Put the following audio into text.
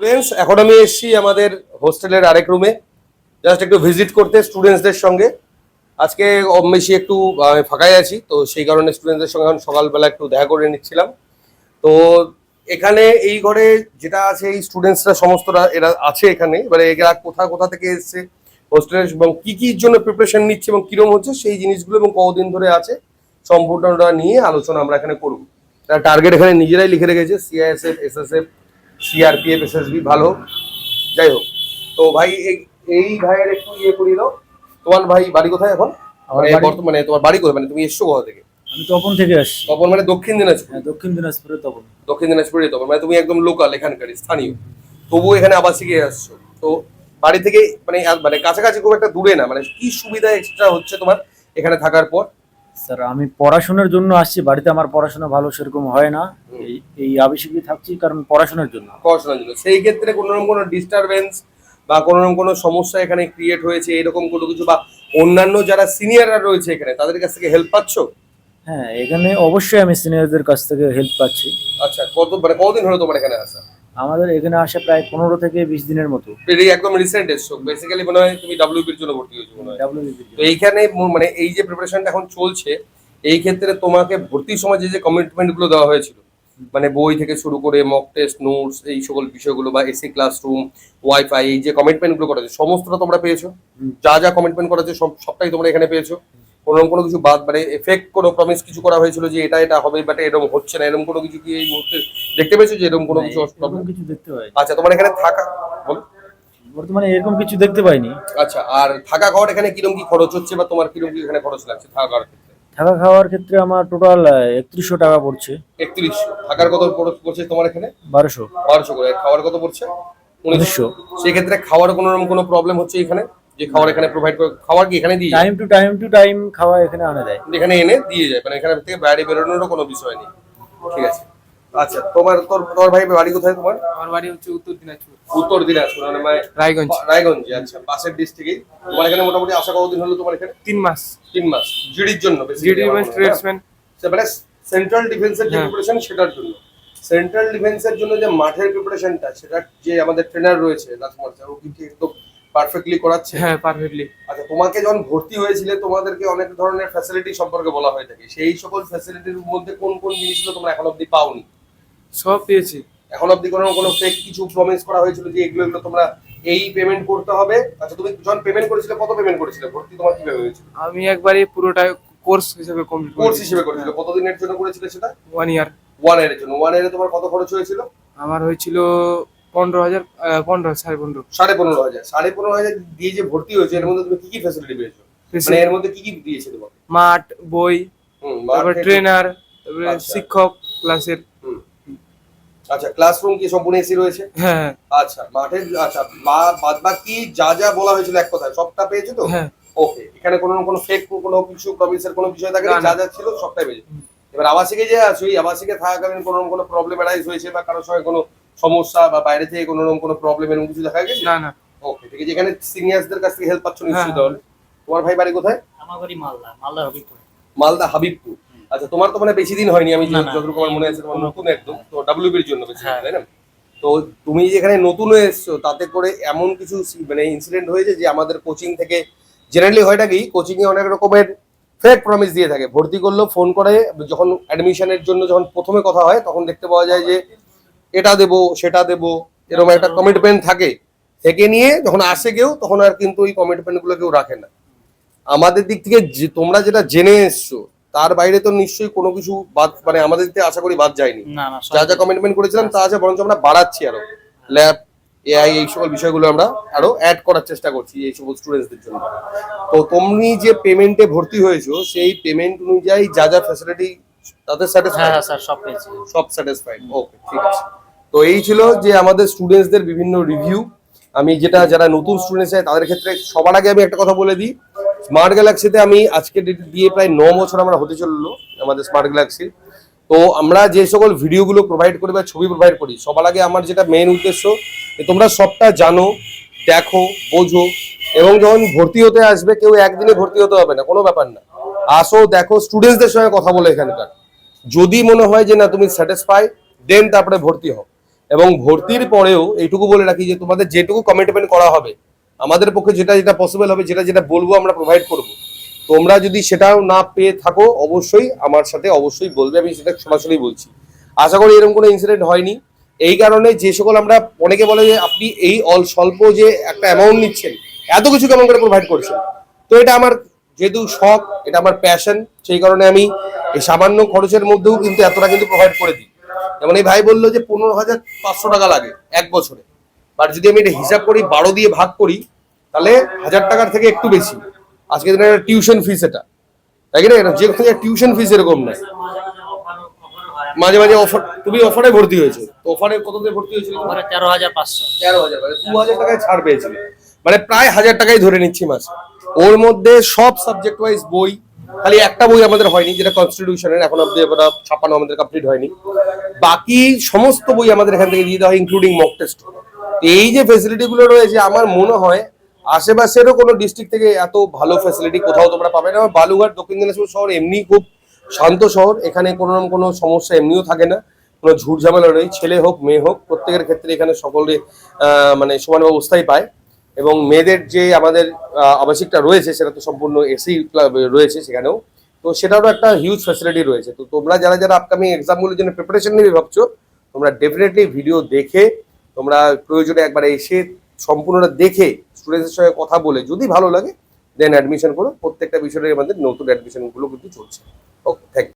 Friends এখন আমি এসেছি আমাদের হোস্টেলের আরেক রুমে জাস্ট একটু ভিজিট করতে স্টুডেন্টসদের সঙ্গে। আজকে বেশি একটু ফাঁকাই আছি, তো সেই কারণে স্টুডেন্টদের সঙ্গে এখন সকালবেলা একটু দেখা করে নিচ্ছিলাম। তো এখানে এই ঘরে যেটা আছে, এই স্টুডেন্টসরা সমস্তরা এরা আছে এখানে। এবারে এরা কোথা কোথা থেকে এসছে হোস্টেলের এবং কী, কি জন্য প্রিপারেশন নিচ্ছে এবং কিরম হচ্ছে, সেই জিনিসগুলো এবং কতদিন ধরে আছে, সম্পূর্ণটা নিয়ে আলোচনা আমরা এখানে করব। তারা টার্গেট এখানে নিজেরাই লিখে রেখেছে সিআইএসএফ এসএসএফ সিআরপিএফ এসএসবি ভালো। যাই হোক তো ভাই এই- ভাইয়ের একটু ইয়ে করিয়ে দাও। তোমার ভাই বাড়ি কোথায় এখন? মানে বর্তমানে তোমার বাড়ি কোথায়? মানে তুমি এসছো কোথা থেকে? আমি তপন থেকে আসছি। তপন মানে দক্ষিণ দিনাজপুর? হ্যাঁ দক্ষিণ দিনাজপুরে তপন। দক্ষিণ দিনাজপুরে তপন মানে তুমি একদম লোকাল এখানকার স্থানীয়। তবুও এখানে আবাসিকে আসছো। তো বাড়ি থেকে মানে মানে কাছাকাছি খুব একটা দূরে না মানে কি সুবিধা এক্সট্রা হচ্ছে তোমার এখানে থাকার পর? স্যার আমি পড়াশোনার জন্য আসছি বাড়িতে আমার পড়াশোনা ভালো সেরকম হয় না। এই এই আবেশিকই থাকছি কারণ পড়াশোনার জন্য। পড়াশোনার জন্য। সেই ক্ষেত্রে কোনো রকম কোনো ডিস্টারবেন্স বা কোনো রকম কোনো সমস্যা এখানে ক্রিয়েট হয়েছে এরকম কোনো কিছু বা অন্যান্য যারা সিনিয়ররা রয়েছে এখানে তাদের কাছ থেকে হেল্প পাচ্ছ? হ্যাঁ এখানে অবশ্যই আমি সিনিয়রদের কাছ থেকে হেল্প পাচ্ছি। আচ্ছা কত মানে কতদিন হলো তোমার এখানে আসা? আমাদের এখানে আসে প্রায় পনেরো থেকে বিশ দিনের মতো। এই একদম রিসেন্ট এসছো। বেসিক্যালি মনে হয় তুমি ডাব্লিউপির জন্য ভর্তি হয়েছো মনে হয়। তো এইখানে মানে এই যে প্রিপারেশনটা এখন চলছে এই ক্ষেত্রে তোমাকে ভর্তির সময় যে যে কমিটমেন্টগুলো দেওয়া হয়েছিল মানে বই থেকে শুরু করে মক টেস্ট নোটস এই সকল বিষয়গুলো বা এসি ক্লাসরুম ওয়াইফাই এই যে কমিটমেন্টগুলো করা হয়েছে সমস্তটা তোমরা পেয়েছ? যা যা কমিটমেন্ট করা সব সবটাই তোমরা এখানে পেয়েছ? কোনো কোনো কিছু বাদ মানে এফেক্ট কোনো প্রমিস কিছু করা হয়েছিল যে এটা এটা হবে বাট এরকম হচ্ছে না এরকম কোনো কিছু কি এই মুহূর্তে দেখতে পেয়েছ যে এরকম কোনো কিছু problem? কিছু দেখতে পাই আচ্ছা তোমার এখানে থাকা বলো। বর্তমানে এরকম কিছু দেখতে পাইনি। আচ্ছা আর থাকা খাওয়ার এখানে কীরকম কি খরচ হচ্ছে বা তোমার কীরকম কি এখানে খরচ লাগছে থাকা খাওয়ার ক্ষেত্রে? থাকা খাওয়ার ক্ষেত্রে আমার টোটাল একত্রিশশো টাকা পড়ছে। একত্রিশশো। থাকার কত পড়- পড়ছে তোমার এখানে? বারোশো। বারোশো করে। খাওয়ার কত পড়ছে? উনিশশো। সেক্ষেত্রে খাওয়ার কোনো রকম কোনো প্রবলেম হচ্ছে এখানে? যে খাবার এখানে প্রোভাইড করে খাবার কি এখানে দিয়ে যায়? Time to time to time খাওয়া এখানে আনা দেয় এখানে এনে দিয়ে যায় মানে এখানে থেকে বাইরে বেরোনোরও কোনো বিষয় নেই। ঠিক আছে। আচ্ছা তোমার তোর তোর ভাই বাড়ি কোথায় তোমার? আমার বাড়ি হচ্ছে উত্তর দিনাজপুর। উত্তর দিনাজপুর মানে মানে রায়গঞ্জ। রায়গঞ্জে আচ্ছা পাশের ডিস্ট্রিক্টে তোমার এখানে মোটামুটি আসা কতদিন হলো তোমার এখানে? তিন মাস। তিন মাস। জিডির জন্য জিডি ট্রেডসম্যান মানে সেন্ট্রাল ডিফেন্সের যে হ্যাঁ। প্রিপারেশন সেটার জন্য। সেন্ট্রাল ডিফেন্সের জন্য যে মাঠের প্রিপারেশনটা সেটা যে আমাদের ট্রেনার রয়েছে রাজকুমার স্যার ও কিন্তু একদম পারফেক্টলি করাচ্ছে? হ্যাঁ পারফেক্টলি আচ্ছা তোমাকে যখন ভর্তি হয়েছিলে তোমাদেরকে অনেক ধরনের ফ্যাসিলিটি সম্পর্কে বলা হয়ে থাকে। সেই সকল ফ্যাসিলিটির মধ্যে কোন কোন জিনিসগুলো তোমরা এখন অব্দি পাওনি? সব পেয়েছি। এখন অব্দি কোনো কোনো ফেক কিছু প্রমিস করা হয়েছিল যে এগুলো এগুলো তোমরা এই পেমেন্ট করতে হবে? আচ্ছা তুমি যখন পেমেন্ট করেছিলে কত পেমেন্ট করেছিলে? ভর্তি তোমার কীভাবে হয়েছিল? আমি একবারে পুরোটা কোর্স হিসেবে কমপ্লিট কোর্স হিসেবে করেছিলে। কতদিনের জন্য করেছিলে সেটা? ওয়ান ইয়ার ওয়ানের জন্য। ওয়ানের তোমার কত খরচ হয়েছিল? আমার হয়েছিল পনেরো হাজার পনেরো সাড়ে পনেরো। সাড়ে পনেরো হাজার। সাড়ে পনেরো হাজার দিয়ে যে ভর্তি হয়েছে এর মধ্যে তুমি কি কি ফ্যাসিলিটি পেয়েছ? মানে এর মধ্যে কি কি দিয়েছে তোমাকে? মাঠ বই তারপর ট্রেনার তারপরে আচ্ছা। শিক্ষক ক্লাসের আচ্ছা ক্লাসরুম কি সম্পূর্ণ এসি রয়েছে? হ্যাঁ। আচ্ছা মাঠের আচ্ছা বাদ বাকি যা যা বলা হয়েছিল এক কথায় সবটা পেয়েছ তো? হ্যাঁ। ওকে এখানে কোনো কোনো ফেক কোনো কিছু প্রমিসের কোনো বিষয় থাকে। যা যা ছিল সবটাই পেয়েছ। এবার আবাসিকে যে আছো এই আবাসিকে থাকাকালীন কোনো কোনো প্রবলেম অ্যারাইজ হয়েছে বা কারোর সঙ্গে কোনো সমস্যা বা বাইরে থেকে কোনো রকম কোনো প্রবলেম এরকম কিছু দেখা গেছে? না না। ওকে ঠিক আছে। এখানে সিনিয়রসদের কাছ থেকে হেল্প পাচ্ছ নিশ্চয়ই হ্যাঁ। তাহলে। তোমার ভাই বাড়ি কোথায়? আমার বাড়ি মালদা মালদা হবিপুর মালদা হাবিবপুর। আচ্ছা তোমার তো মানে বেশি দিন হয়নি আমি। যতটুকু আমার মনে আছে তোমার নতুন একদম। তো ডাব্লিউবির জন্য বেশি হ্যাঁ। তাই না? তো তুমি যেখানে নতুন এসছো তাতে করে এমন কিছু মানে ইনসিডেন্ট হয়েছে যে আমাদের কোচিং থেকে জেনারেলি হয়টা কি কোচিং এ অনেক রকমের ফেক প্রমিস দিয়ে থাকে। ভর্তি করল ফোন করে যখন অ্যাডমিশনের জন্য যখন প্রথমে কথা হয় তখন দেখতে পাওয়া যায় যে এটা দেবো সেটা দেবো এরকম একটা কমিটমেন্ট থাকে। থেকে নিয়ে যখন আসে কেউ তখন আর কিন্তু ওই কমিটমেন্টগুলো কেউ রাখে না। আমাদের দিক থেকে তোমরা যেটা জেনে এসছো তার বাইরে তো নিশ্চয়ই কোনো কিছু বাদ মানে আমাদের দিক থেকে আশা করি বাদ যায়নি। যা যা কমিটমেন্ট করেছিলাম তা আছে বরঞ্চ আমরা বাড়াচ্ছি আরও। ল্যাব এআই এই সকল বিষয়গুলো আমরা আরও অ্যাড করার চেষ্টা করছি এই সকল স্টুডেন্টসদের জন্য। তো তুমি যে পেমেন্টে ভর্তি হয়েছো সেই পেমেন্ট অনুযায়ী যা যা ফ্যাসিলিটি তাতে হ্যাঁ স্যাটিসফাইড হ্যাঁ স্যার সব পেয়েছি। সব স্যাটিসফাইড ওকে ঠিক আছে। তো এই ছিল যে আমাদের স্টুডেন্টসদের বিভিন্ন রিভিউ আমি যেটা যারা নতুন স্টুডেন্টস আছে তাদের ক্ষেত্রে সবার আগে আমি একটা কথা বলে দিই। স্মার্ট গ্যালাক্সিতে আমি আজকে ডেট দিয়ে প্রায় ন বছর আমরা হতে চলল আমাদের স্মার্ট গ্যালাক্সি তো আমরা যে সকল ভিডিওগুলো প্রোভাইড করি বা ছবি প্রোভাইড করি সবার আগে আমার যেটা মেন উদ্দেশ্য যে তোমরা সবটা জানো দেখো বোঝো এবং যখন ভর্তি হতে আসবে কেউ একদিনে ভর্তি হতে হবে না কোনো ব্যাপার না। আসো, দেখো স্টুডেন্টসদের সঙ্গে কথা বলে এখানকার। যদি মনে হয় যে না, তুমি স্যাটিসফাই দেন তারপরে ভর্তি হও। এবং ভর্তির পরেও এইটুকু বলে রাখি যে, তোমাদের যেটুকু কমিটমেন্ট করা হবে, আমাদের পক্ষে যেটা যেটা পসিবল হবে, যেটা যেটা বলব আমরা প্রোভাইড করব। তোমরা যদি সেটাও না পেয়ে থাকো, অবশ্যই আমার সাথে অবশ্যই বলবে, আমি সেটা সরাসরি বলছি। আশা করি এরকম কোনো ইনসিডেন্ট হয়নি। এই কারণে যে সকল আমরা, অনেকে বলে যে, আপনি এই অল স্বল্প যে একটা অ্যামাউন্ট নিচ্ছেন, এত কিছু কেমন করে প্রোভাইড করছেন? তো এটা আমার যেহেতু শখ এটা আমার প্যাশন সেই কারণে আমি এই সামান্য খরচের মধ্যেও কিন্তু এতটা কিন্তু প্রোভাইড করে দিই। যেমন এই ভাই বলল যে পনেরো হাজার পাঁচশো টাকা লাগে এক বছরে। বাট যদি আমি এটা হিসাব করি বারো দিয়ে ভাগ করি তাহলে হাজার টাকার থেকে একটু বেশি। আজকে দিনে টিউশন ফিস এটা। তাই কি না? এটা যে কোনো টিউশন ফিস এরকম নেয়। মাঝে মাঝে অফার তুমি অফারে ভর্তি হয়েছে। তো অফারে কত দিয়ে ভর্তি হয়েছিল? তেরো হাজার পাঁচশো। তেরো হাজার মানে দু হাজার টাকায় ছাড় পেয়েছিল। মানে প্রায় হাজার টাকাই ধরে নিচ্ছি মাসে। ওর মধ্যে সব সাবজেক্ট ওয়াইজ বই, খালি একটা বই আমাদের হয়নি, যেটা কনস্টিটিউশনের এখন অব্দি ওটা ছাপানো আমাদের কমপ্লিট হয়নি। বাকি সমস্ত বই আমাদের এখান থেকে দিয়ে দেওয়া হয় ইনক্লুডিং মক টেস্ট এই যে ফেসিলিটি গুলো রয়েছে, আমার মনে হয় আশেপাশেরও কোনো ডিস্ট্রিক্ট থেকে এত ভালো ফেসিলিটি কোথাও তোমরা পাবে না। বালুঘাট দক্ষিণ দিনাজপুর শহর এমনি খুব শান্ত শহর, এখানে কোনো রকম কোনো সমস্যা এমনিও থাকে না। কোনো ঝুট ঝামেলা নেই, ছেলে হোক, মেয়ে হোক, প্রত্যেকের ক্ষেত্রে এখানে সকলে মানে সমান অবস্থায় পায়। এবং মেয়েদের যে আমাদের আবাসিকটা রয়েছে, সেটা তো সম্পূর্ণ এসি রয়েছে সেখানেও। তো সেটারও একটা হিউজ ফ্যাসিলিটি রয়েছে। তো তোমরা যারা যারা আপকামিং এক্সামগুলোর জন্য প্রিপারেশন নিবে ভাবছ, তোমরা ডেফিনেটলি ভিডিও দেখে, তোমরা প্রয়োজনে একবার এসে সম্পূর্ণটা দেখে স্টুডেন্টসের সঙ্গে কথা বলে, যদি ভালো লাগে দেন অ্যাডমিশন করো। প্রত্যেকটা বিষয়ে আমাদের নতুন অ্যাডমিশনগুলো কিন্তু চলছে। Okay thank